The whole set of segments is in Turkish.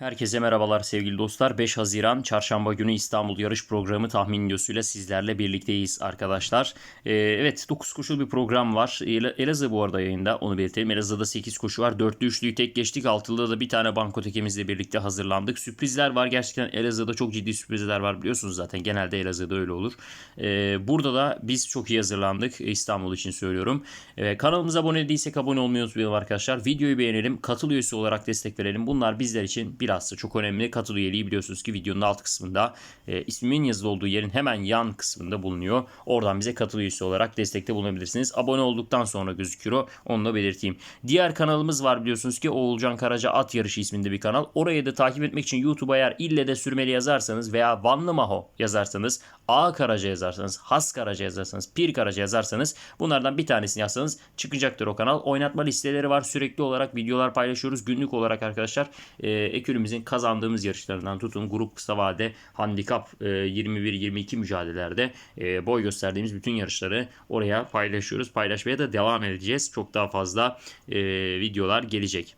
Herkese merhabalar sevgili dostlar. 5 Haziran Çarşamba günü İstanbul yarış programı tahmin videosuyla sizlerle birlikteyiz arkadaşlar. Ee, evet 9 koşulu bir program var. El- Elazığ bu arada yayında onu belirtelim. Elazığ'da 8 koşu var. Dörtlü üçlüyü tek geçtik. Altılıda da bir tane banko tekemizle birlikte hazırlandık. Sürprizler var. Gerçekten Elazığ'da çok ciddi sürprizler var biliyorsunuz zaten. Genelde Elazığ'da öyle olur. Ee, burada da biz çok iyi hazırlandık. İstanbul için söylüyorum. Ee, kanalımıza abone değilsek abone olmayı unutmayalım arkadaşlar. Videoyu beğenelim. Katıl üyesi olarak destek verelim. Bunlar bizler için bilhassa çok önemli. Katıl üyeliği biliyorsunuz ki videonun alt kısmında e, ismimin yazılı olduğu yerin hemen yan kısmında bulunuyor. Oradan bize katıl üyesi olarak destekte bulunabilirsiniz. Abone olduktan sonra gözüküyor o. Onu da belirteyim. Diğer kanalımız var biliyorsunuz ki Oğulcan Karaca At Yarışı isminde bir kanal. Orayı da takip etmek için YouTube'a eğer ille de sürmeli yazarsanız veya Vanlı Maho yazarsanız A Karaca yazarsanız, Has Karaca yazarsanız, Pir Karaca yazarsanız bunlardan bir tanesini yazsanız çıkacaktır o kanal. Oynatma listeleri var. Sürekli olarak videolar paylaşıyoruz. Günlük olarak arkadaşlar e, ekürümüzün kazandığımız yarışlarından tutun grup kısa vade handikap e, 21-22 mücadelelerde e, boy gösterdiğimiz bütün yarışları oraya paylaşıyoruz. Paylaşmaya da devam edeceğiz. Çok daha fazla e, videolar gelecek.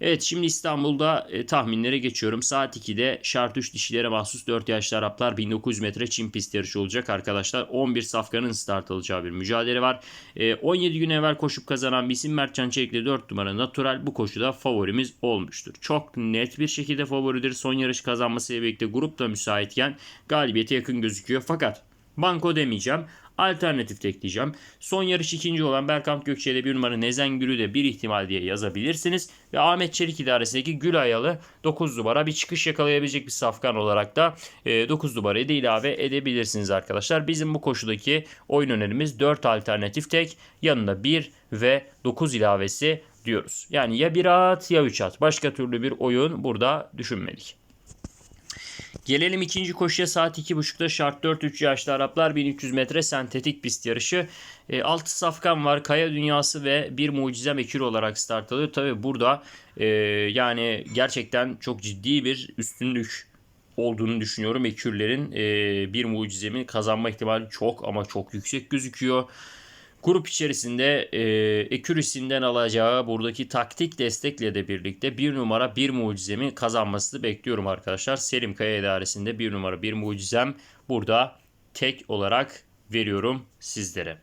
Evet şimdi İstanbul'da e, tahminlere geçiyorum. Saat 2'de şart 3 dişilere mahsus 4 yaşlı Araplar 1900 metre çim pist yarışı olacak arkadaşlar. 11 safkanın start alacağı bir mücadele var. E, 17 gün evvel koşup kazanan bir isim Mertcan Çelik'le 4 numara natural bu koşuda favorimiz olmuştur. Çok net bir şekilde favoridir. Son yarış kazanmasıyla birlikte grup da müsaitken galibiyete yakın gözüküyor. Fakat banko demeyeceğim. Alternatif tekleyeceğim. Son yarış ikinci olan Berkamp Gökçe'de bir numara Nezen Gül'ü de bir ihtimal diye yazabilirsiniz. Ve Ahmet Çelik idaresindeki Gül Ayalı 9 numara bir çıkış yakalayabilecek bir safkan olarak da e, 9 numarayı da ilave edebilirsiniz arkadaşlar. Bizim bu koşudaki oyun önerimiz 4 alternatif tek yanında 1 ve 9 ilavesi diyoruz. Yani ya 1 at ya 3 at. Başka türlü bir oyun burada düşünmedik. Gelelim ikinci koşuya saat 2.30'da şart 4-3 yaşlı Araplar 1300 metre sentetik pist yarışı. E, 6 safkan var. Kaya Dünyası ve bir mucize mekür olarak start alıyor. Tabi burada e, yani gerçekten çok ciddi bir üstünlük olduğunu düşünüyorum. Ekürlerin e, bir mucizemi kazanma ihtimali çok ama çok yüksek gözüküyor. Grup içerisinde e, Ekürisinden alacağı buradaki taktik destekle de birlikte bir numara bir mucizemi kazanmasını bekliyorum arkadaşlar. Selim Kaya idaresinde bir numara bir mucizem burada tek olarak veriyorum sizlere.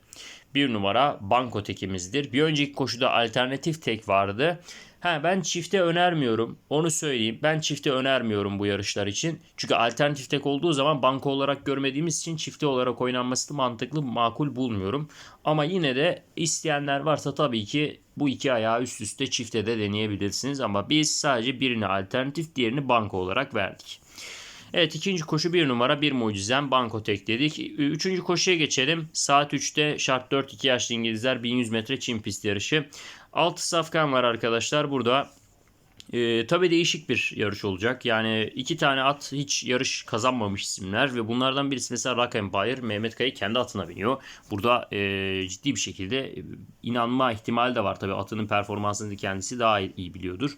Bir numara banko tekimizdir. Bir önceki koşuda alternatif tek vardı. Ha, ben çifte önermiyorum. Onu söyleyeyim. Ben çifte önermiyorum bu yarışlar için. Çünkü alternatif tek olduğu zaman banko olarak görmediğimiz için çifte olarak oynanması mantıklı, makul bulmuyorum. Ama yine de isteyenler varsa tabii ki bu iki ayağı üst üste çifte de deneyebilirsiniz. Ama biz sadece birini alternatif, diğerini banko olarak verdik. Evet ikinci koşu bir numara bir mucizem banko tek dedik. Üçüncü koşuya geçelim. Saat 3'te şart 4 2 yaşlı İngilizler 1100 metre çim pist yarışı. 6 safkan var arkadaşlar burada. Ee, tabii değişik bir yarış olacak. Yani iki tane at hiç yarış kazanmamış isimler ve bunlardan birisi mesela Rock Empire. Mehmet Kaya kendi atına biniyor. Burada e, ciddi bir şekilde e, inanma ihtimali de var. Tabii atının performansını kendisi daha iyi, biliyordur.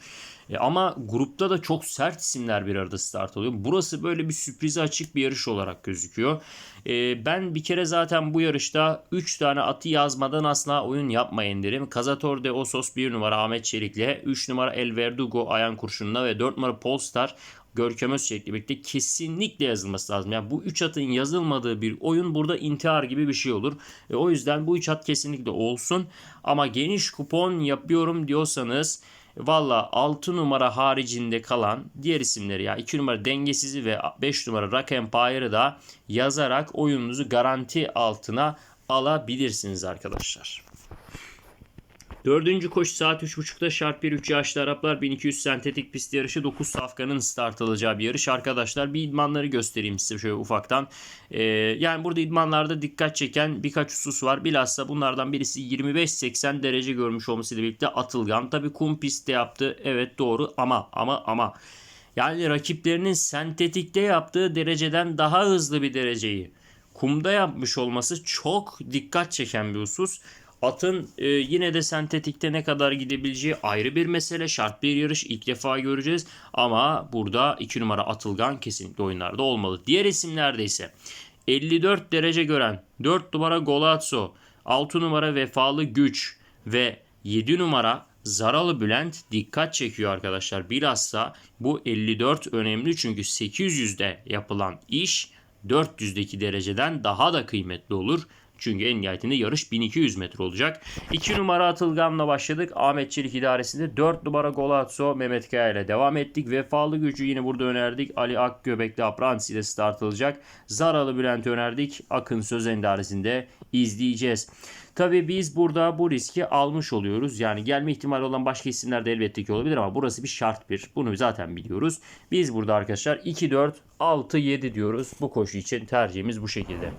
E, ama grupta da çok sert isimler bir arada start alıyor. Burası böyle bir sürprize açık bir yarış olarak gözüküyor. E, ben bir kere zaten bu yarışta 3 tane atı yazmadan asla oyun yapmayın derim. Kazator de Osos 1 numara Ahmet Çelik'le 3 numara El Verdugo Ayan Kurşun'la ve 4 numara Polestar Görkem Özçelik'le birlikte kesinlikle yazılması lazım. Yani bu 3 atın yazılmadığı bir oyun burada intihar gibi bir şey olur. E, o yüzden bu 3 at kesinlikle olsun. Ama geniş kupon yapıyorum diyorsanız Valla 6 numara haricinde kalan diğer isimleri ya 2 numara dengesizi ve 5 numara Rock Empire'ı da yazarak oyununuzu garanti altına alabilirsiniz arkadaşlar. Dördüncü koşu saat 3.30'da şart 1-3 yaşlı Araplar 1200 sentetik pist yarışı 9 safkanın start alacağı bir yarış. Arkadaşlar bir idmanları göstereyim size şöyle ufaktan. Ee, yani burada idmanlarda dikkat çeken birkaç husus var. Bilhassa bunlardan birisi 25-80 derece görmüş olmasıyla birlikte atılgan. Tabi kum pistte yaptı. Evet doğru ama ama ama. Yani rakiplerinin sentetikte yaptığı dereceden daha hızlı bir dereceyi kumda yapmış olması çok dikkat çeken bir husus. Atın e, yine de sentetikte ne kadar gidebileceği ayrı bir mesele. Şart bir yarış ilk defa göreceğiz. Ama burada 2 numara Atılgan kesinlikle oyunlarda olmalı. Diğer isimlerde ise 54 derece gören 4 numara Golazzo, 6 numara Vefalı Güç ve 7 numara Zaralı Bülent dikkat çekiyor arkadaşlar. Bilhassa bu 54 önemli çünkü 800'de yapılan iş 400'deki dereceden daha da kıymetli olur. Çünkü en nihayetinde yarış 1200 metre olacak. 2 numara Atılgan'la başladık. Ahmet Çelik idaresinde 4 numara Golazzo Mehmet Kaya ile devam ettik. Vefalı gücü yine burada önerdik. Ali Akgöbek'le Aprantis ile start alacak. Zaralı Bülent önerdik. Akın Sözen idaresinde izleyeceğiz. Tabii biz burada bu riski almış oluyoruz. Yani gelme ihtimali olan başka isimler de elbette ki olabilir ama burası bir şart bir. Bunu zaten biliyoruz. Biz burada arkadaşlar 2, 4, 6, 7 diyoruz. Bu koşu için tercihimiz bu şekilde.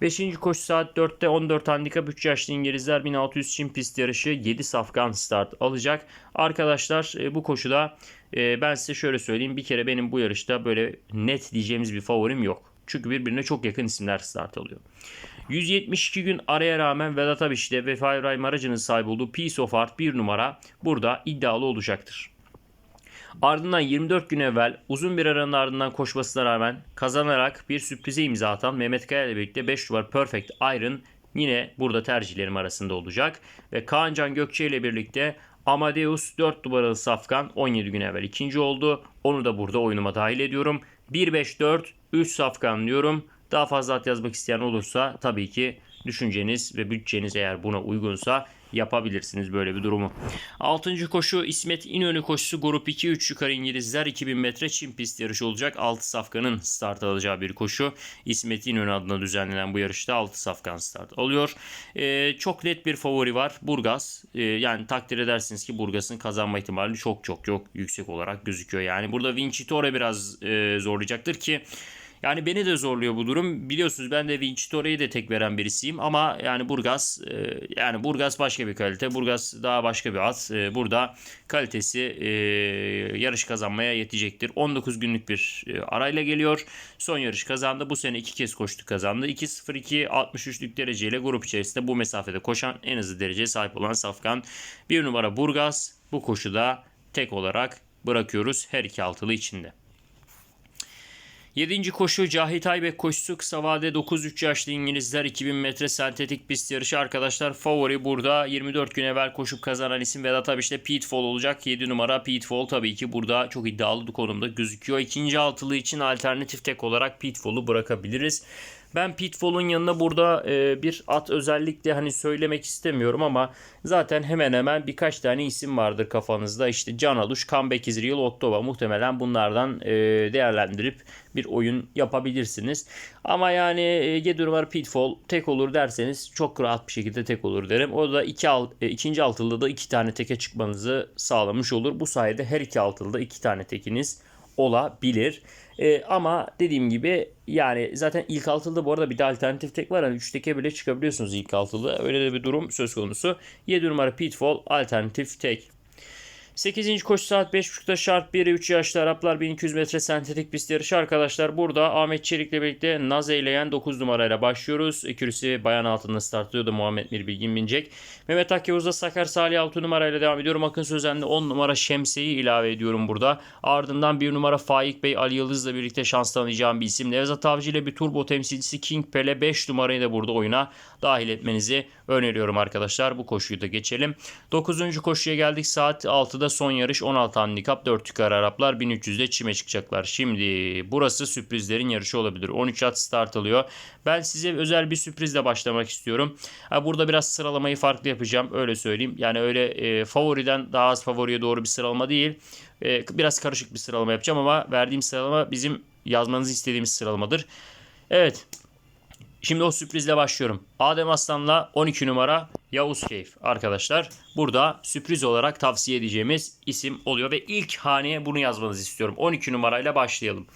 5. koşu saat 4'te 14 handikap 3 yaşlı İngilizler 1600 Çin pist yarışı 7 safkan start alacak. Arkadaşlar e, bu koşuda e, ben size şöyle söyleyeyim bir kere benim bu yarışta böyle net diyeceğimiz bir favorim yok. Çünkü birbirine çok yakın isimler start alıyor. 172 gün araya rağmen Vedat Abiş'te ve Fahir Aracı'nın sahibi olduğu Piece of Art 1 numara burada iddialı olacaktır. Ardından 24 gün evvel uzun bir aranın ardından koşmasına rağmen kazanarak bir sürprize imza atan Mehmet Kaya ile birlikte 5 numara Perfect Iron yine burada tercihlerim arasında olacak. Ve Kaan Can Gökçe ile birlikte Amadeus 4 numaralı Safkan 17 gün evvel ikinci oldu. Onu da burada oyunuma dahil ediyorum. 1-5-4 3 Safkan diyorum. Daha fazla at yazmak isteyen olursa tabii ki düşünceniz ve bütçeniz eğer buna uygunsa yapabilirsiniz böyle bir durumu. 6. koşu İsmet İnönü koşusu grup 2 3 yukarı İngilizler 2000 metre Çin pist yarışı olacak. 6 safkanın start alacağı bir koşu. İsmet İnönü adına düzenlenen bu yarışta 6 safkan start alıyor. Ee, çok net bir favori var. Burgaz. Ee, yani takdir edersiniz ki Burgaz'ın kazanma ihtimali çok çok çok yüksek olarak gözüküyor. Yani burada Vincitore biraz e, zorlayacaktır ki yani beni de zorluyor bu durum. Biliyorsunuz ben de Vincitore'yi de tek veren birisiyim ama yani Burgaz e, yani Burgaz başka bir kalite. Burgaz daha başka bir at. E, burada kalitesi e, yarış kazanmaya yetecektir. 19 günlük bir arayla geliyor. Son yarış kazandı. Bu sene iki kez koştu kazandı. 2.02 63'lük dereceyle grup içerisinde bu mesafede koşan en hızlı dereceye sahip olan Safkan. Bir numara Burgaz bu koşuda tek olarak bırakıyoruz her iki altılı içinde. 7. koşu Cahit Aybek koşusu kısa vade 9-3 yaşlı İngilizler 2000 metre sentetik pist yarışı arkadaşlar favori burada 24 gün evvel koşup kazanan isim Vedat Abiş'te Pitfall olacak 7 numara Pitfall tabii ki burada çok iddialı konumda gözüküyor. İkinci altılı için alternatif tek olarak Pitfall'u bırakabiliriz. Ben Pitfall'un yanına burada e, bir at özellikle hani söylemek istemiyorum ama zaten hemen hemen birkaç tane isim vardır kafanızda. İşte Can Aluş, Comeback Israel, Ottova muhtemelen bunlardan e, değerlendirip bir oyun yapabilirsiniz. Ama yani e, Gedur var Pitfall tek olur derseniz çok rahat bir şekilde tek olur derim. O da iki alt, e, ikinci altılıda da iki tane teke çıkmanızı sağlamış olur. Bu sayede her iki altılıda iki tane tekiniz olabilir. E, ama dediğim gibi yani zaten ilk altılıda bu arada bir de alternatif tek var. Hani 3 teke bile çıkabiliyorsunuz ilk altılıda. Öyle de bir durum söz konusu. 7 numara Pitfall alternatif tek. 8. koşu saat 5.30'da şart 1 3 yaşlı Araplar 1200 metre sentetik pist yarışı arkadaşlar. Burada Ahmet Çelik'le birlikte Naz eyleyen 9 numarayla başlıyoruz. Ekürisi bayan altında startlıyordu Muhammed Mir Bilgin binecek. Mehmet Akyavuz'da Sakar Salih 6 numarayla devam ediyorum. Akın Sözen'de 10 numara Şemsiye'yi ilave ediyorum burada. Ardından 1 numara Faik Bey Ali Yıldız'la birlikte şans tanıyacağım bir isim. Nevzat Avcı ile bir turbo temsilcisi King Pele 5 numarayı da burada oyuna dahil etmenizi öneriyorum arkadaşlar. Bu koşuyu da geçelim. 9. koşuya geldik. Saat 6'da son yarış 16 handikap 4 yukarı Araplar 1300'de çime çıkacaklar. Şimdi burası sürprizlerin yarışı olabilir. 13 at start alıyor. Ben size özel bir sürprizle başlamak istiyorum. burada biraz sıralamayı farklı yapacağım. Öyle söyleyeyim. Yani öyle e, favoriden daha az favoriye doğru bir sıralama değil. E, biraz karışık bir sıralama yapacağım ama verdiğim sıralama bizim yazmanızı istediğimiz sıralamadır. Evet Şimdi o sürprizle başlıyorum. Adem Aslan'la 12 numara Yavuz Keyif arkadaşlar. Burada sürpriz olarak tavsiye edeceğimiz isim oluyor ve ilk haneye bunu yazmanızı istiyorum. 12 numarayla başlayalım.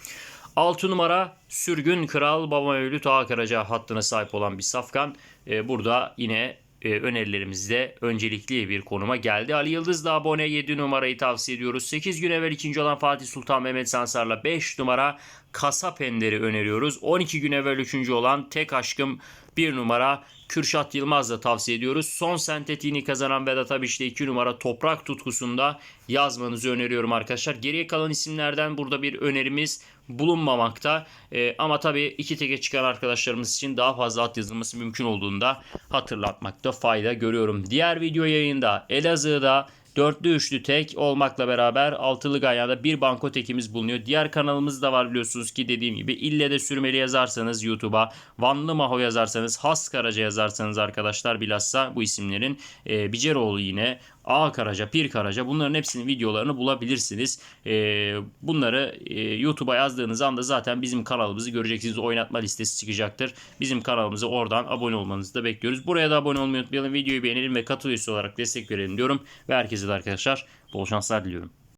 6 numara Sürgün Kral Baba Mevlüt Ağa Karaca hattına sahip olan bir safkan. Ee, burada yine e, önerilerimizde öncelikli bir konuma geldi. Ali Yıldız da abone 7 numarayı tavsiye ediyoruz. 8 gün evvel ikinci olan Fatih Sultan Mehmet Sansar'la 5 numara Kasap Ender'i öneriyoruz. 12 gün evvel üçüncü olan Tek Aşkım 1 numara Kürşat Yılmaz'la tavsiye ediyoruz. Son sentetiğini kazanan Vedat Abiş'te 2 numara Toprak Tutkusunda yazmanızı öneriyorum arkadaşlar. Geriye kalan isimlerden burada bir önerimiz bulunmamakta. E, ama tabii iki teke çıkan arkadaşlarımız için daha fazla at yazılması mümkün olduğunda hatırlatmakta fayda görüyorum. Diğer video yayında Elazığ'da Dörtlü üçlü tek olmakla beraber altılı ganyada bir banko tekimiz bulunuyor. Diğer kanalımız da var biliyorsunuz ki dediğim gibi ille de sürmeli yazarsanız YouTube'a Vanlı Maho yazarsanız Has Karaca yazarsanız arkadaşlar bilhassa bu isimlerin e, Biceroğlu yine A Karaca, Pir Karaca bunların hepsinin videolarını bulabilirsiniz. E, bunları e, YouTube'a yazdığınız anda zaten bizim kanalımızı göreceksiniz. Oynatma listesi çıkacaktır. Bizim kanalımıza oradan abone olmanızı da bekliyoruz. Buraya da abone olmayı unutmayalım. Videoyu beğenelim ve katıl üyesi olarak destek verelim diyorum. Ve herkese de arkadaşlar bol şanslar diliyorum.